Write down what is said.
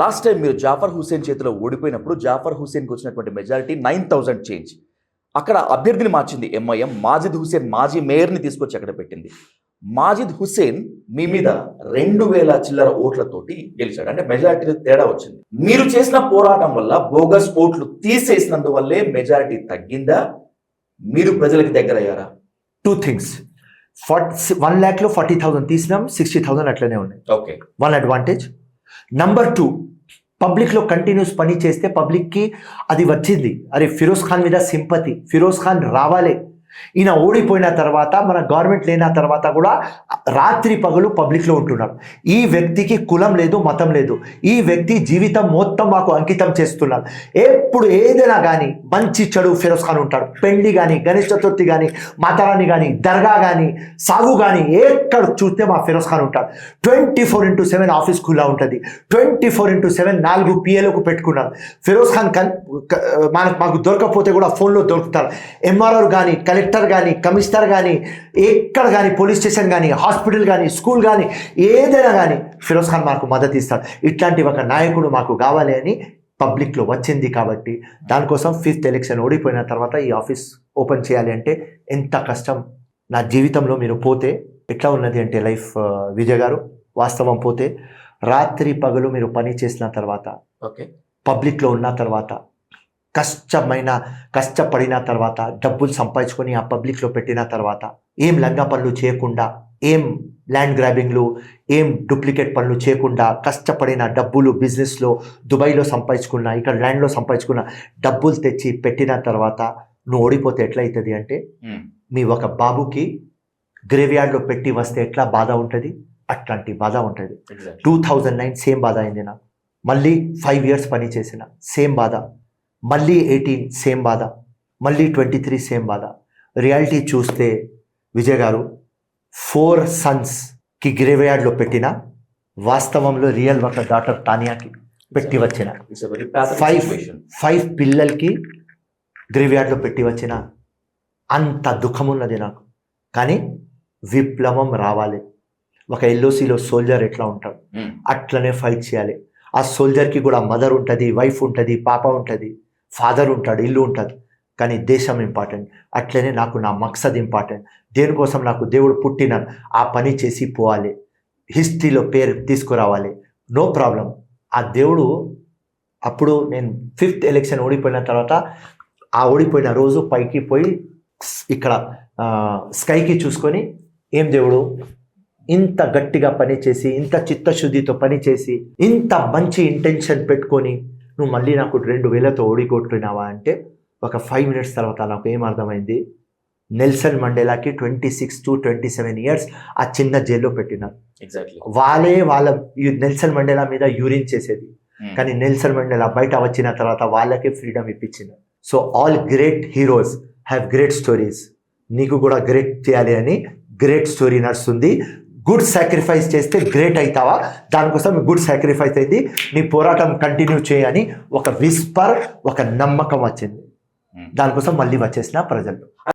Last time మీరు జాఫర్ హుసేన్ చేతిలో ఓడిపోయినప్పుడు జాఫర్ హుసేన్కి వచ్చినటువంటి మెజారిటీ నైన్ థౌజండ్ చేంజ్ అక్కడ అభ్యర్థిని మార్చింది ఎంఐఎం మాజిద్ హుసేన్ మాజీ మేయర్ని తీసుకొచ్చి అక్కడ పెట్టింది. మాజిద్ హుసేన్ మీ మీద రెండు వేల చిల్లర ఓట్లతోటి గెలిచాడు. అంటే మెజారిటీ తేడా వచ్చింది. మీరు చేసిన పోరాటం వల్ల బోగస్ ఓట్లు తీసేసినందువల్లే మెజారిటీ తగ్గిందా? మీరు ప్రజలకు దగ్గర అయ్యారా టూ థింగ్స్ ఫార్టీ వన్ ల్యాక్లో ఫార్టీ థౌసండ్ తీసినాం సిక్స్టీ థౌసండ్ అట్లనే ఉన్నాయి. Okay one advantage number two పబ్లిక్లో కంటిన్యూస్ పని చేస్తే పబ్లిక్కి అది వచ్చింది. అరే ఫిరోజ్ ఖాన్ మీద సింపతి. ఫిరోజ్ ఖాన్ రావాలి. ఈయన ఓడిపోయిన తర్వాత మన గవర్నమెంట్ లేన తర్వాత కూడా రాత్రి పగలు పబ్లిక్లో ఉంటున్నాడు. ఈ వ్యక్తికి కులం లేదు మతం లేదు. ఈ వ్యక్తి జీవితం మొత్తం మాకు అంకితం చేస్తున్నాడు ఎప్పుడు ఏదైనా కానీ మంచి చెడు ఫిరోజ్ ఖాన్ ఉంటాడు. పెళ్ళి కానీ గణేష్ చతుర్థి కానీ మాతారాణి కానీ దర్గా కానీ సాగు కానీ ఎక్కడ చూస్తే మా ఫిరోజ్ ఖాన్ ఉంటాడు. Twenty four into seven office ఖుల్లా ఉంటుంది. ట్వంటీ ఫోర్ ఇంటూ సెవెన్ నాలుగు పిఏలకు పెట్టుకున్నారు. ఫిరోజ్ ఖాన్ కన్ మాకు దొరకకపోతే కూడా ఫోన్లో దొరుకుతారు. ఎంఆర్ఆర్ కానీ కలెక్టర్ కానీ కమిషనర్ కానీ ఎక్కడ కానీ పోలీస్ స్టేషన్ కానీ హాస్పిటల్ కానీ స్కూల్ కానీ ఏదైనా కానీ ఫిరోజ్ ఖాన్ మాకు మద్దతు ఇస్తాడు. ఇట్లాంటి ఒక నాయకుడు మాకు కావాలి అని పబ్లిక్లో వచ్చింది కాబట్టి దానికోసం ఫిఫ్త్ ఎలక్షన్ ఓడిపోయిన తర్వాత ఈ ఆఫీస్ ఓపెన్ చేయాలి అంటే ఎంత కష్టం. నా జీవితంలో మీరు పోతే ఎట్లా ఉన్నది అంటే లైఫ్ విజయ్ గారు? వాస్తవం పోతే రాత్రి పగలు మీరు పని చేసిన తర్వాత ఓకే. పబ్లిక్లో ఉన్న తర్వాత కష్టమైన కష్టపడిన తర్వాత డబ్బులు సంపాదించుకొని ఆ పబ్లిక్లో పెట్టిన తర్వాత ఏం లంగా పనులు చేయకుండా ఏం ల్యాండ్ గ్రాబింగ్లు ఏం డూప్లికేట్ పనులు చేయకుండా కష్టపడిన డబ్బులు బిజినెస్లో దుబాయ్లో సంపాదించుకున్న ఇక్కడ ల్యాండ్లో సంపాదించుకున్న డబ్బులు తెచ్చి పెట్టిన తర్వాత నువ్వు ఓడిపోతే ఎట్లయితుంది అంటే మీ ఒక బాబుకి గ్రేవ్యార్డ్లో పెట్టి వస్తే ఎట్లా బాధ ఉంటుంది? అట్లాంటి బాధ ఉంటుంది. టూ థౌజండ్ నైన్ సేమ్ బాధ అయింది నాకు. మళ్ళీ ఫైవ్ ఇయర్స్ పని చేసిన సేమ్ బాధ. మళ్ళీ ఎయిటీన్ సేమ్ బాధ. మళ్ళీ ట్వంటీ త్రీ సేమ్ బాధ. రియాలిటీ చూస్తే విజయ్ గారు ఫోర్ సన్స్కి గ్రేవ్యార్డ్లో పెట్టిన వాస్తవంలో రియల్ ఒక డాటర్ తానియాకి పెట్టి వచ్చిన. ఫైవ్ ఫైవ్ పిల్లలకి గ్రేవ్యార్డ్లో పెట్టి వచ్చిన అంత దుఃఖం ఉన్నది నాకు. కానీ విప్లవం రావాలి. ఒక ఎల్ఓసిలో సోల్జర్ ఎట్లా ఉంటాడు? అట్లనే ఫైట్ చేయాలి. ఆ సోల్జర్కి కూడా మదర్ ఉంటుంది వైఫ్ ఉంటుంది పాప ఉంటుంది. ఫాదర్ ఉంటాడు ఇల్లు ఉంటుంది. కానీ దేశం ఇంపార్టెంట్ అట్లనే నాకు నా మక్సద్ ఇంపార్టెంట్ దేనికోసం నాకు దేవుడు పుట్టిన ఆ పని చేసి పోవాలి. హిస్టరీలో పేరు తీసుకురావాలి. నో ప్రాబ్లం ఆ దేవుడు అప్పుడు నేను ఫిఫ్త్ ఎలక్షన్ ఓడిపోయిన తర్వాత ఆ ఓడిపోయిన రోజు పైకి పోయి ఇక్కడ స్కైకి చూసుకొని ఏం దేవుడు? ఇంత గట్టిగా పని చేసి ఇంత చిత్తశుద్ధితో పనిచేసి ఇంత మంచి ఇంటెన్షన్ పెట్టుకొని నువ్వు మళ్ళీ నాకు రెండు వేలతో ఓడిగొట్టుకున్నావా అంటే ఒక ఫైవ్ మినిట్స్ తర్వాత నాకు ఏం అర్థమైంది? Nelson మండేలాకి twenty six to twenty seven years ఆ చిన్న జైల్లో పెట్టినారు ఎగ్జాక్ట్లీ వాళ్ళే వాళ్ళ నెల్సన్ మండేలా మీద యూరిన్ చేసేది. కానీ నెల్సన్ మండేలా బయట వచ్చిన తర్వాత వాళ్ళకే freedom ఇప్పించింది so all great heroes have great stories నీకు కూడా గ్రేట్ చేయాలి అని గ్రేట్ స్టోరీ నడుస్తుంది. గుడ్ సాక్రిఫైస్ చేస్తే గ్రేట్ అవుతావా? దానికోసం గుడ్ సాక్రిఫైస్ అయింది. నీ పోరాటం కంటిన్యూ చేయని ఒక విస్పర్ ఒక నమ్మకం వచ్చింది. దానికోసం మళ్ళీ వచ్చేసిన ప్రజలు.